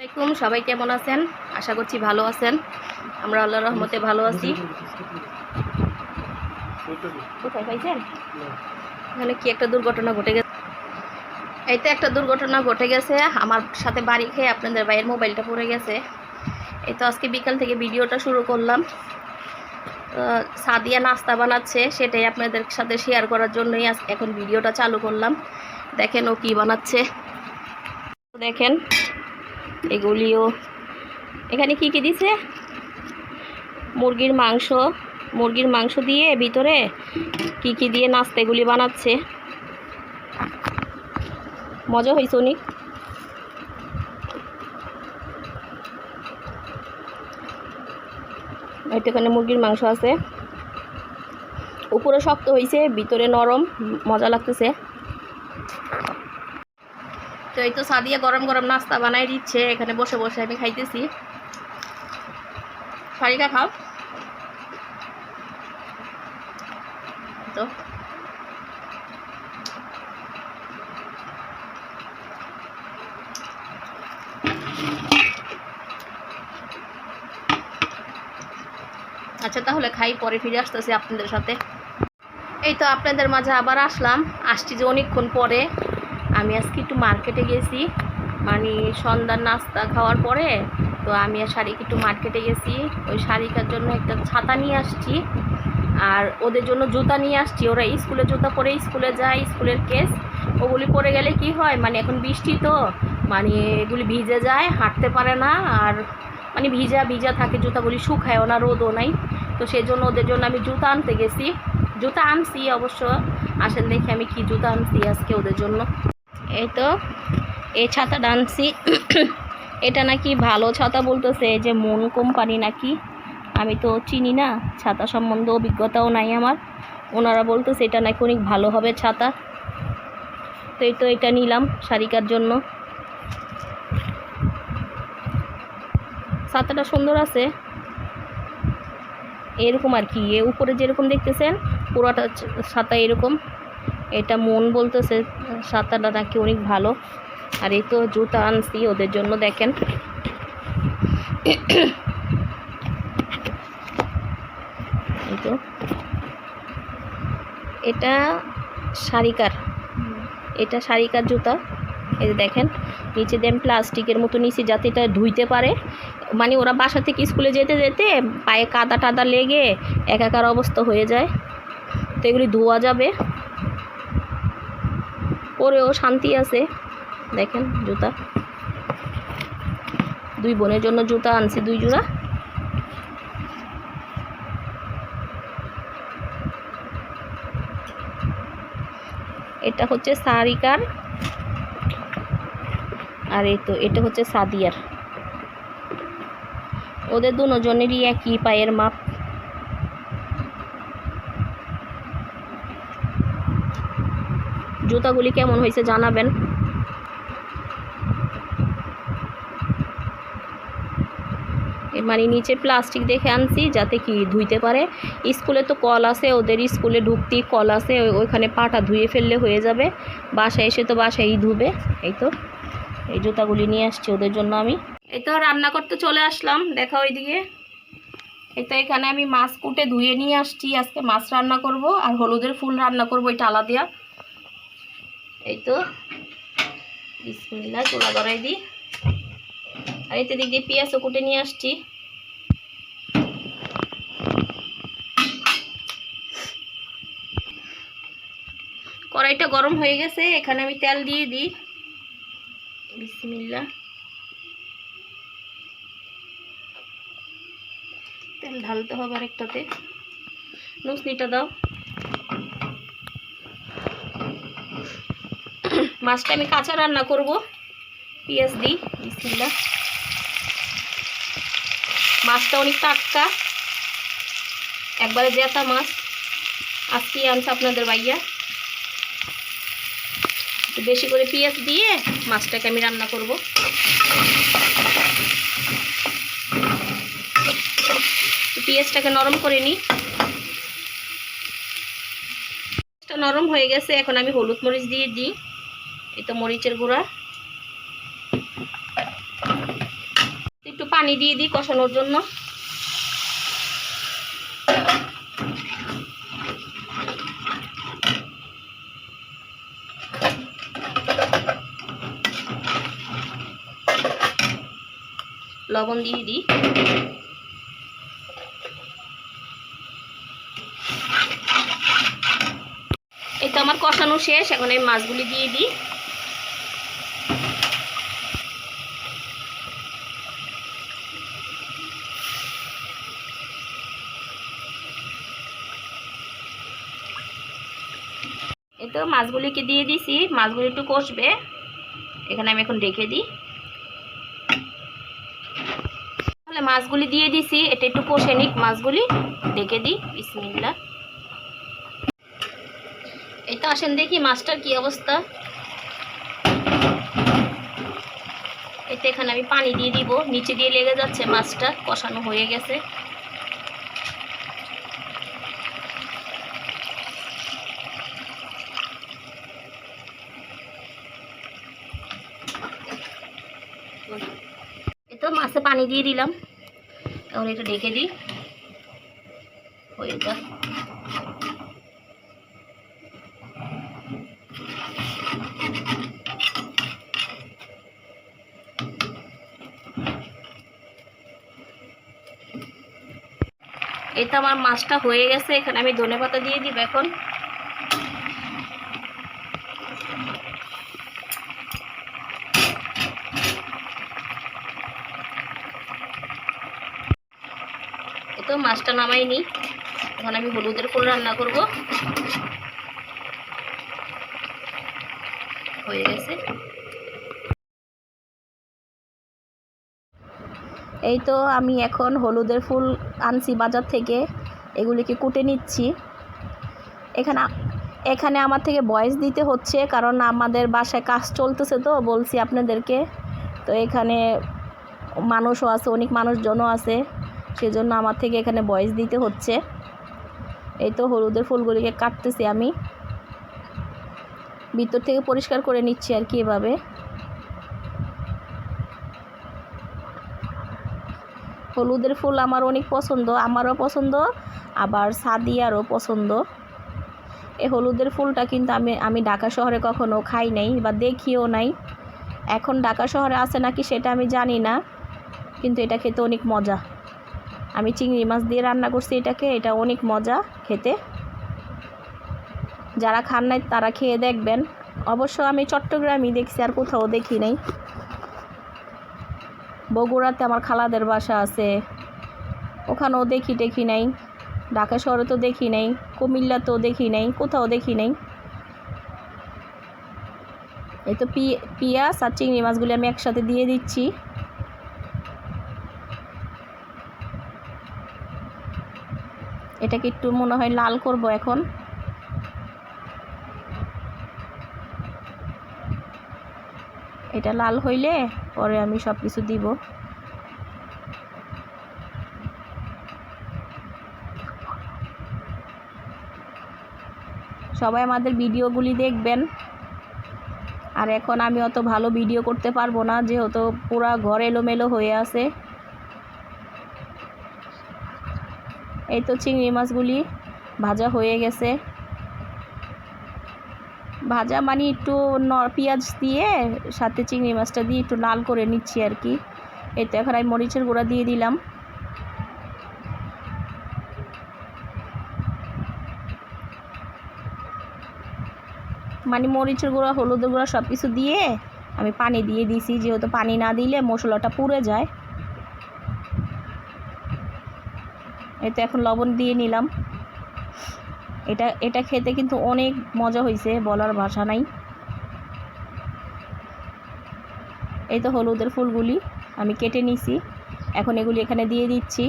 আসসালামাইকুম সবাই কেমন আছেন? আশা করছি ভালো আছেন। আমরা আল্লাহ রহমতে ভালো আছি। কোথায় পাইছেন? এখানে কি একটা দুর্ঘটনা ঘটে গেছে? এই তো একটা দুর্ঘটনা ঘটে গেছে। আমার সাথে বাড়ি খেয়ে আপনাদের ভাইয়ের মোবাইলটা পড়ে গেছে। এই তো আজকে বিকাল থেকে ভিডিওটা শুরু করলাম। সাদিয়া নাস্তা বানাচ্ছে, সেটাই আপনাদের সাথে শেয়ার করার জন্যই এখন ভিডিওটা চালু করলাম। দেখেন ও কি বানাচ্ছে। দেখেন এগুলিও এখানে কি কি দিছে? মুরগির মাংস। মুরগির মাংস দিয়ে ভিতরে কি কি দিয়ে নাস্তা এগুলি বানাচ্ছে। মজা হয়েছে অনেক। হয়তো এখানে মুরগির মাংস আছে। উপরে শক্ত হয়েছে ভিতরে নরম, মজা লাগতেছে। তো এই তো সাদিয়া গরম গরম নাস্তা বানাই দিচ্ছে, এখানে বসে বসে আমি খাইতেছি। সারিকা খাও। তো। আচ্ছা তাহলে খাই, পরে ফিরে আসতেছি আপনাদের সাথে। এই তো আপনাদের মাঝে আবার আসলাম। আসছি যে অনেকক্ষণ পরে। আমি আজকে একটু মার্কেটে গেছি। মানে সন্ধ্যার নাস্তা খাওয়ার পরে তো আমি আর শাড়িকে একটু মার্কেটে গেছি। ওই শাড়িটার জন্য একটা ছাতা নিয়ে আসছি। আর ওদের জন্য জুতা নিয়ে আসছি। ওরা স্কুলে জুতা পরে স্কুলে যায় স্কুলের কেস ওগুলি পরে গেলে কি হয়? মানে এখন বৃষ্টি তো। মানে এগুলি ভিজে যায়, হাঁটতে পারে না। আর মানে ভিজা ভিজা থাকে জুতাগুলি, শুকায়ও না, রোদও নাই। তো সেই জন্য ওদের জন্য আমি জুতা আনতে গেছি। জুতা আনছি অবশ্য। আসেন দেখি আমি কি জুতা আনছি আজকে ওদের জন্য। এই তো, এই ছাতাটা আনছি এটা নাকি ভালো ছাতা বলতেছে যে মন কোম্পানি নাকি। আমি তো চিনি না, ছাতা সম্বন্ধে অভিজ্ঞতাও নাই আমার। ওনারা বলতেছে, এটা নাকি অনেক ভালো হবে ছাতা। তো এই তো এটা নিলাম শারিকার জন্য। ছাতাটা সুন্দর আছে। এরকম আর কি, এ উপরে যেরকম দেখতেছেন, পুরোটা ছাতা এরকম। এটা মন বলতেছে ছাতাটা নাকি অনেক ভালো। আর এই তো জুতা আনছি, ওদের জন্য দেখেন। তো। এটা শারিকার। এটা শারিকার জুতা। এই যে দেখেন, নিচে দেন প্লাস্টিকের মতো নিচে যাতে এটা ধুইতে পারে। মানে ওরা বাসা থেকে স্কুলে যেতে যেতে পায়ে কাদা টাদা লেগে একাকার অবস্থা হয়ে যায়। তো এগুলি ধোয়া যাবে। পরেও শান্তি আছে। দেখেন জুতা। দুই বোনের জন্য জুতা আনছি, দুই জোড়া। এটা হচ্ছে সারিকার আর এই তো, এটা হচ্ছে সাদিয়ার। ওদের দুজনেরই একই পায়ের মাপ। জুতাগুলি কেমন হয়েছে জানাবেন। মানে নিচে প্লাস্টিক দেখে আনছি, যাতে কি ধুইতে পারে। স্কুলে তো কল আছে, ওদের স্কুলে ঢুকতেই কল আছে, ওই- ওইখানে পাটা ধুয়ে ফেললে হয়ে যাবে। বাসায় এসে তো বাসায়ই ধুবে, এই তো। এই জুতাগুলি নিয়ে আসছি ওদের জন্য আমি। এই তো রান্না করতে চলে আসলাম, দেখা ওইদিকে। এই তো এখানে আমি মাছ কুটে ধুয়ে নিয়ে আসছি, আজকে মাছ রান্না করব, আর হলুদের ফুল রান্না করব এটা আলাদা এই তো বিসমিল্লা চুলা ধরাই দিই আর এতে দিক দিয়ে পেঁয়াজও কুটে নিয়ে আসছি। কড়াইটা গরম হয়ে গেছে, এখানে আমি তেল দিয়ে দিই। বিসমিল্লা তেল ঢালতে হবে আরেকটাতে। নুসনিটা দাও। মাছটা আমি কাঁচা রান্না করব। পেঁয়াজ দিই বিসমিল্লা মাছটা অনেক টাটকা। একবারে জেতা মাছ। আজকে আনছে আপনাদের ভাইয়া। বেশি করে পেঁয়াজ দিয়ে মাছটাকে আমি রান্না করব। পেঁয়াজটাকে নরম করে নিই। নরম হয়ে গেছে, এখন আমি হলুদ মরিচ দিয়ে দিই। এই তো মরিচের গুঁড়া। একটু পানি দিয়ে দিই কষানোর জন্য। লবণ দিয়ে দিই। এই তো আমার কষানো শেষ, এখন এই মাছগুলি দিয়ে দিই। তো মাছগুলিকে দিয়ে দিছি, মাছগুলি একটু কষবে। এখানে আমি এখন ঢেকে দিই। তাহলে মাছগুলি দিয়ে দিছি, এটা একটু কষে নিক, মাছগুলি ঢেকে দিই বিসমিল্লা এই তো আসেন দেখি মাছটার কি অবস্থা। এতে এখানে আমি পানি দিয়ে দিব, নিচে দিয়ে লেগে যাচ্ছে মাছটা, কষানো হয়ে গেছে এই তো মাছে পানি দিয়ে দিলাম। এখন এটা ঢেকে দিই। হয়ে যা তো আমার মাছটা হয়ে গেছে। এখানে আমি ধনে পাতা দিয়ে দিব এখন এই তো মাছটা নামাই নি। এখন আমি হলুদের ফুল রান্না করব। হয়ে গেছে। এই তো আমি এখন হলুদের ফুল আনছি বাজার থেকে। এগুলিকে কুটে নিচ্ছি। এখানে এখানে আমার থেকে ভয়েস দিতে হচ্ছে, কারণ আমাদের বাসায় কাজ চলতেছে তো, বলছি আপনাদেরকে। তো এখানে মানুষও আছে, অনেক মানুষজনও আছে। সেজন্য আমার থেকে এখানে ভয়েস দিতে হচ্ছে। এই তো হলুদের ফুলগুলিকে কাটতেছি আমি। ভিতর থেকে পরিষ্কার করে নিচ্ছি আর কি এভাবে। হলুদের ফুল আমার অনেক পছন্দ, আমারও পছন্দ, আবার সাদিয়ারও পছন্দ। এই হলুদের ফুলটা কিন্তু আমি আমি ঢাকা শহরে কখনো খাই নাই বা দেখিও নাই। এখন ঢাকা শহরে আছে নাকি সেটা আমি জানি না, কিন্তু এটা খেতে অনেক মজা। আমি চিংড়ি মাছ দিয়ে রান্না করছি এটাকে, এটা অনেক মজা খেতে। যারা খান নাই তারা খেয়ে দেখবেন। অবশ্য আমি চট্টগ্রামই দেখছি, আর কোথাও দেখি নাই। বগুড়াতে আমার খালাদের বাসা আছে। ওখানেও দেখি টেখি নাই। ঢাকা শহরে তো দেখি নাই। কুমিল্লাতেও দেখি নাই। কোথাও দেখি নাই। এই তো পিঁয়াজ আর চিংড়ি মাছগুলি আমি একসাথে দিয়ে দিচ্ছি। এটাকে একটু মনে হয় লাল করব এখন। এটা লাল হইলে পরে আমি সব কিছু দিব। সবাই আমাদের ভিডিওগুলি দেখবেন। আর এখন আমি অত ভালো ভিডিও করতে পারব না, যেহেতু পুরা ঘর এলোমেলো হয়ে আছে। এই তো চিংড়ি মাছগুলি ভাজা হয়ে গেছে। ভাজা মানে একটু ন পেঁয়াজ দিয়ে সাথে চিংড়ি মাছটা দিয়ে একটু লাল করে নিচ্ছি আর কি। এই তো এখন আমি মরিচের গুঁড়া দিয়ে দিলাম। মানে মরিচের গুঁড়া, হলুদের গুঁড়া সব কিছু দিয়ে আমি পানি দিয়ে দিছি। যেহেতু পানি না দিলে মশলাটা পুড়ে যায়। এই তো এখন লবণ দিয়ে নিলাম। এটা এটা খেতে কিন্তু অনেক মজা হয়েছে বলার ভাষা নাই। এই তো হলুদের ফুলগুলি আমি কেটে নিছি। এখন এগুলি এখানে দিয়ে দিচ্ছি।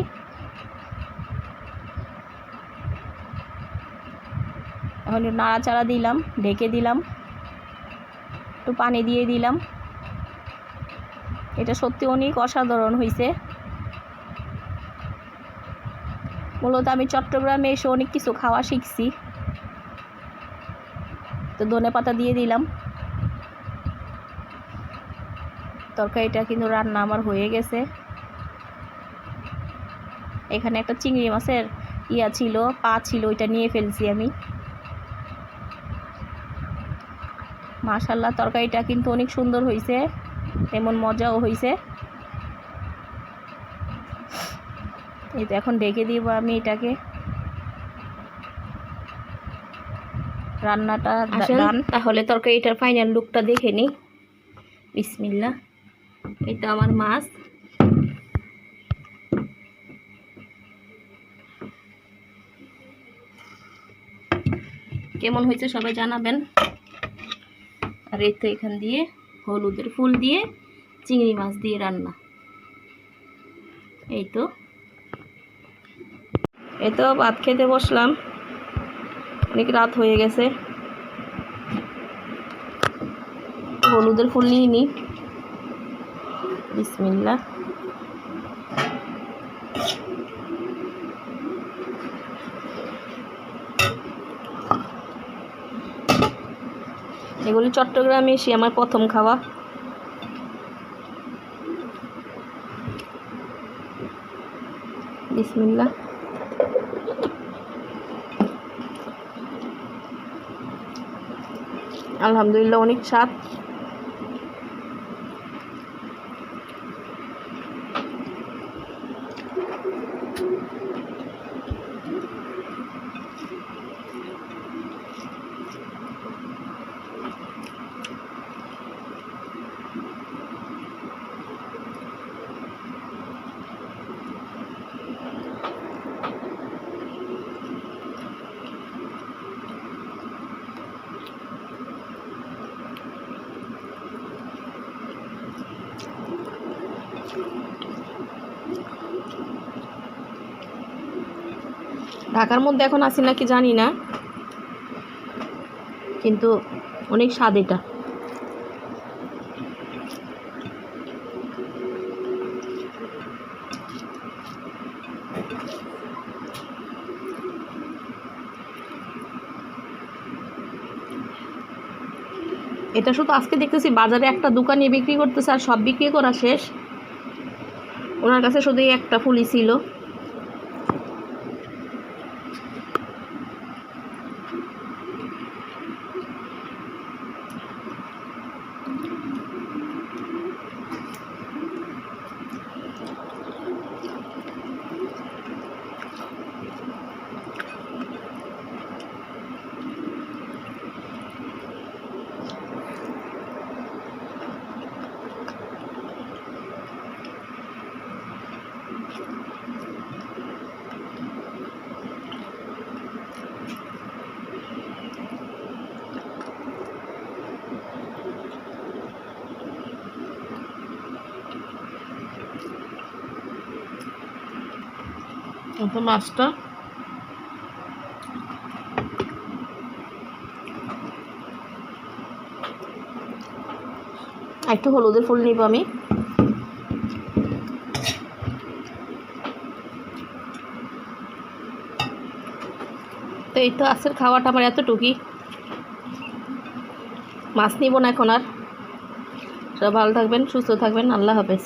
এখন নাড়াচাড়া দিলাম, ঢেকে দিলাম। একটু পানি দিয়ে দিলাম। এটা সত্যি অনেক অসাধারণ হয়েছে মূলত আমি চট্টগ্রামে এসে অনেক কিছু খাওয়া শিখছি। তো ধনে পাতা দিয়ে দিলাম। তরকারিটা কিন্তু রান্না আমার হয়ে গেছে। এখানে একটা চিংড়ি মাছের ইয়া ছিল, পা ছিল, ওইটা নিয়ে ফেলছি আমি। মাশাল্লাহ তরকারিটা কিন্তু অনেক সুন্দর হয়েছে এমন মজাও হয়েছে এই তো এখন ডেকে দিব আমি এটাকে। রান্নাটা ডান তাহলে তরকারিটার ফাইনাল লুকটা দেখে নিই। বিসমিল্লা এটা আমার মাছ। কেমন হয়েছে সবাই জানাবেন। আর এই তো এখান দিয়ে হলুদের ফুল দিয়ে চিংড়ি মাছ দিয়ে রান্না। এই তো। এই তো ভাত খেতে বসলাম। অনেক রাত হয়ে গেছে। হলুদের ফুল নিয়ে নিই। বিসমিল্লা এগুলি চট্টগ্রামে এসে আমার প্রথম খাওয়া। বিসমিল্লা আলহামদুলিল্লাহ অনেক স্বাদ। ঢাকার মধ্যে এখন আছি নাকি জানি না। কিন্তু অনেক স্বাদ এটা। এটা শুধু আজকে দেখতেছি, বাজারে একটা দোকানে বিক্রি করতেছে আর সব বিক্রি করা শেষ। ওনার কাছে শুধু একটা ফুলই ছিল। তো মাছটা। একটু হলুদের ফুল নিব আমি। তো এই তো আজকের খাওয়াটা আমার এতটুকুই। মাছ নিব না এখন আর। সব ভালো থাকবেন, সুস্থ থাকবেন, আল্লাহ হাফেজ।